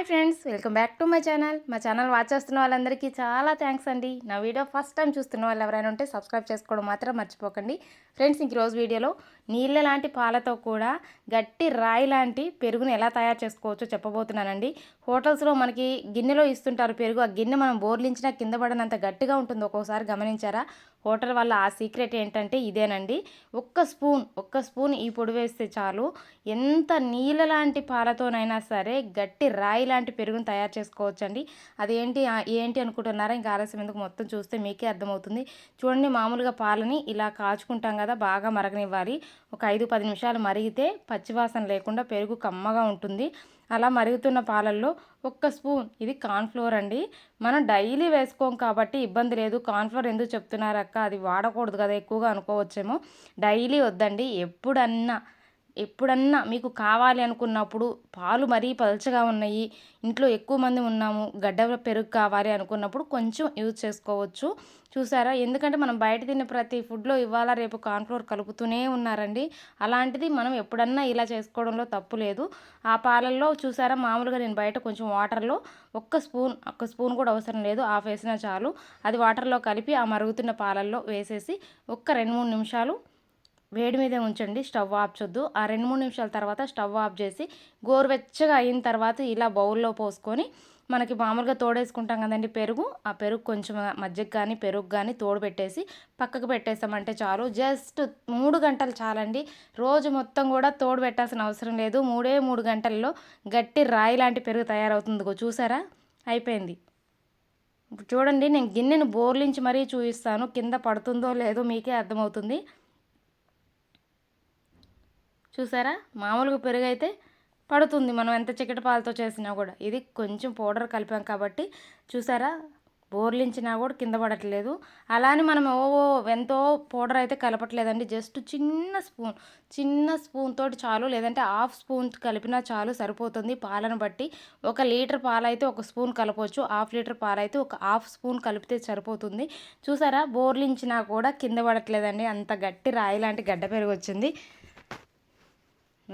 Hi friends welcome back to my channel. మా channel watch చేస్తున్న వాళ్ళందరికీ చాలా థ్యాంక్స్ అండి. నా వీడియో ఫస్ట్ టైం చూస్తున్న వాళ్ళు ఎవరైనా ఉంటే సబ్స్క్రైబ్ చేసుకోవడం మాత్రం మర్చిపోకండి. ఫ్రెండ్స్ ఇంక రోజు వీడియోలో నీళ్ళ లాంటి పాలతో కూడా గట్టి రాయి లాంటి పెరుగుని ఎలా తయారు చేసుకోవచ్చో చెప్పబోతున్నానండి. హోటల్స్లో మనకి గిన్నెలో ఇస్తుంటారు పెరుగు. ఆ గిన్నె మనం బోర్లించినా కింద పడనంత గట్టిగా ఉంటుంది. ఒక్కోసారి గమనించారా? హోటల్ వల్ల ఆ సీక్రెట్ ఏంటంటే ఇదేనండి. ఒక్క స్పూన్ ఒక్క స్పూన్ ఈ పొడి వేస్తే చాలు. ఎంత నీళ్ళ లాంటి పాలతోనైనా సరే గట్టి రాయి లాంటి పెరుగును తయారు చేసుకోవచ్చండి. అదేంటి ఏంటి అనుకుంటున్నారా? ఇంకా ఆలస్యం ఎందుకు? మొత్తం చూస్తే మీకే అర్థమవుతుంది. చూడండి మామూలుగా పాలని ఇలా కాచుకుంటాం కదా బాగా మరగనివ్వాలి. ఒక ఐదు పది నిమిషాలు మరిగితే పచ్చివాసన లేకుండా పెరుగు కమ్మగా ఉంటుంది. అలా మరుగుతున్న పాలల్లో ఒక్క స్పూన్. ఇది కార్న్ఫ్లోర్ అండి. మనం డైలీ వేసుకోం కాబట్టి ఇబ్బంది లేదు. కార్న్ఫ్లోర్ ఎందుకు చెప్తున్నారక్క అది వాడకూడదు కదా ఎక్కువగా అనుకోవచ్చేమో. డైలీ వద్దండి. ఎప్పుడన్నా ఎప్పుడన్నా మీకు కావాలి అనుకున్నప్పుడు పాలు మరీ పలచగా ఉన్నాయి ఇంట్లో ఎక్కువ మంది ఉన్నాము గడ్డ పెరుగు కావాలి అనుకున్నప్పుడు కొంచెం యూజ్ చేసుకోవచ్చు. చూసారా? ఎందుకంటే మనం బయట తినే ప్రతి ఫుడ్లో ఇవాళ రేపు కాన్ఫ్లోర్ కలుపుతూనే ఉన్నారండి. అలాంటిది మనం ఎప్పుడన్నా ఇలా చేసుకోవడంలో తప్పు లేదు. ఆ పాలల్లో చూసారా? మామూలుగా నేను బయట కొంచెం వాటర్లో ఒక్క స్పూన్ ఒక్క స్పూన్ కూడా అవసరం లేదు. ఆఫ్ వేసినా చాలు. అది వాటర్లో కలిపి ఆ మరుగుతున్న పాలల్లో వేసేసి ఒక్క రెండు మూడు నిమిషాలు వేడి మీదే ఉంచండి స్టవ్ ఆఫ్ చూద్దు ఆ రెండు మూడు నిమిషాల తర్వాత స్టవ్ ఆఫ్ చేసి గోరువెచ్చగా అయిన తర్వాత ఇలా బౌల్లో పోసుకొని మనకి మామూలుగా తోడేసుకుంటాం కదండి పెరుగు. ఆ పెరుగు కొంచెం మజ్జిగ కానీ పెరుగు కానీ తోడు పెట్టేసి పక్కకు పెట్టేస్తామంటే చాలు. జస్ట్ మూడు గంటలు చాలండి. రోజు మొత్తం కూడా తోడు పెట్టాల్సిన అవసరం లేదు. మూడే మూడు గంటల్లో గట్టి రాయి లాంటి పెరుగు తయారవుతుంది. చూసారా? అయిపోయింది. చూడండి నేను గిన్నెను బోర్లించి మరీ చూపిస్తాను. కింద పడుతుందో లేదో మీకే అర్థమవుతుంది. చూసారా? మామూలుగా పెరుగు అయితే పడుతుంది. మనం ఎంత చిక్కటి పాలతో చేసినా కూడా. ఇది కొంచెం పౌడర్ కలిపాం కాబట్టి చూసారా? బోర్లించినా కూడా కింద పడట్లేదు. అలానే మనం ఓ ఎంతో పౌడర్ అయితే కలపట్లేదండి. జస్ట్ చిన్న స్పూన్ చిన్న స్పూన్ తోటి చాలు లేదంటే హాఫ్ స్పూన్ కలిపినా చాలు సరిపోతుంది పాలను బట్టి. ఒక లీటర్ పాలైతే ఒక స్పూన్ కలపవచ్చు హాఫ్ లీటర్ పాలైతే ఒక హాఫ్ స్పూన్ కలిపితే సరిపోతుంది. చూసారా? బోర్లించినా కూడా కింద పడట్లేదండి. అంత గట్టి రాయి లాంటి గడ్డ పెరుగు వచ్చింది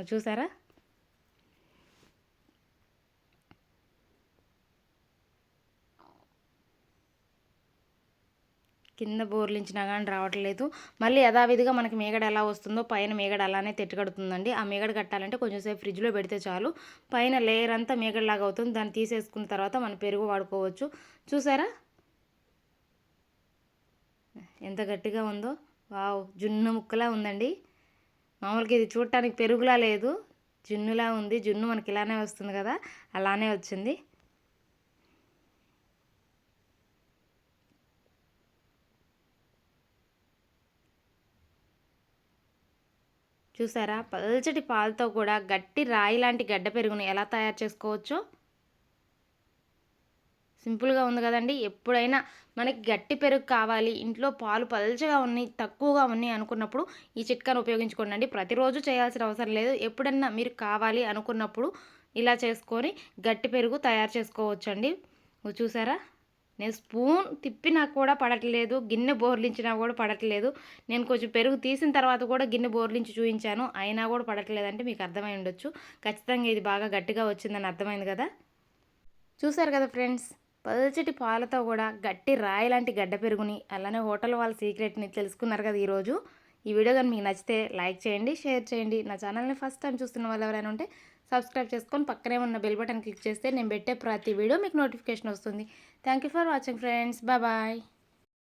చూసారా? కింద బోర్లించినా కానీ రావట్లేదు. మళ్ళీ యథావిధిగా మనకి మేగడ ఎలా వస్తుందో పైన మేగడ అలానే తెట్టుకడుతుందండి. ఆ మేగడ కట్టాలంటే కొంచెం సేపు ఫ్రిడ్జ్లో పెడితే చాలు. పైన లేయర్ అంతా మేగడలాగా అవుతుంది. దాన్ని తీసేసుకున్న తర్వాత మనం పెరుగు వాడుకోవచ్చు. చూసారా? ఎంత గట్టిగా ఉందో? వావ్! జున్ను ముక్కలా ఉందండి. మామూలుగా ఇది చూడటానికి పెరుగులా లేదు. జున్నులా ఉంది. జున్ను మనకి ఇలానే వస్తుంది కదా? అలానే వచ్చింది. చూసారా? పల్చటి పాలతో కూడా గట్టి రాయి లాంటి గడ్డ పెరుగుని ఎలా తయారు చేసుకోవచ్చో? సింపుల్గా ఉంది కదండి. ఎప్పుడైనా మనకి గట్టి పెరుగు కావాలి ఇంట్లో పాలు పలచగా ఉన్నాయి తక్కువగా ఉన్నాయి అనుకున్నప్పుడు ఈ చిట్కాను ఉపయోగించుకోండి అండి ప్రతిరోజు చేయాల్సిన అవసరం లేదు. ఎప్పుడన్నా మీరు కావాలి అనుకున్నప్పుడు ఇలా చేసుకొని గట్టి పెరుగు తయారు చేసుకోవచ్చండి. చూసారా? నేను స్పూన్ తిప్పినా కూడా పడట్లేదు గిన్నె బోర్లించినా కూడా పడట్లేదు. నేను కొంచెం పెరుగు తీసిన తర్వాత కూడా గిన్నె బోర్లించి చూపించాను అయినా కూడా పడట్లేదంటే మీకు అర్థమై ఉండొచ్చు. ఖచ్చితంగా ఇది బాగా గట్టిగా వచ్చిందని అర్థమైంది కదా? చూసారు కదా ఫ్రెండ్స్? పల్చటి పాలతో కూడా గట్టి రాయి లాంటి గడ్డ పెరుగుని అలానే హోటల్ వాళ్ళ సీక్రెట్ని తెలుసుకున్నారు కదా ఈరోజు. ఈ వీడియో కానీ మీకు నచ్చితే లైక్ చేయండి షేర్ చేయండి. నా ఛానల్ని ఫస్ట్ టైం చూస్తున్న వాళ్ళు ఎవరైనా ఉంటే సబ్స్క్రైబ్ చేసుకొని పక్కనే ఉన్న బెల్ బటన్ క్లిక్ చేస్తే నేను పెట్టే ప్రతి వీడియో మీకు నోటిఫికేషన్ వస్తుంది. Thank for watching friends. Bye.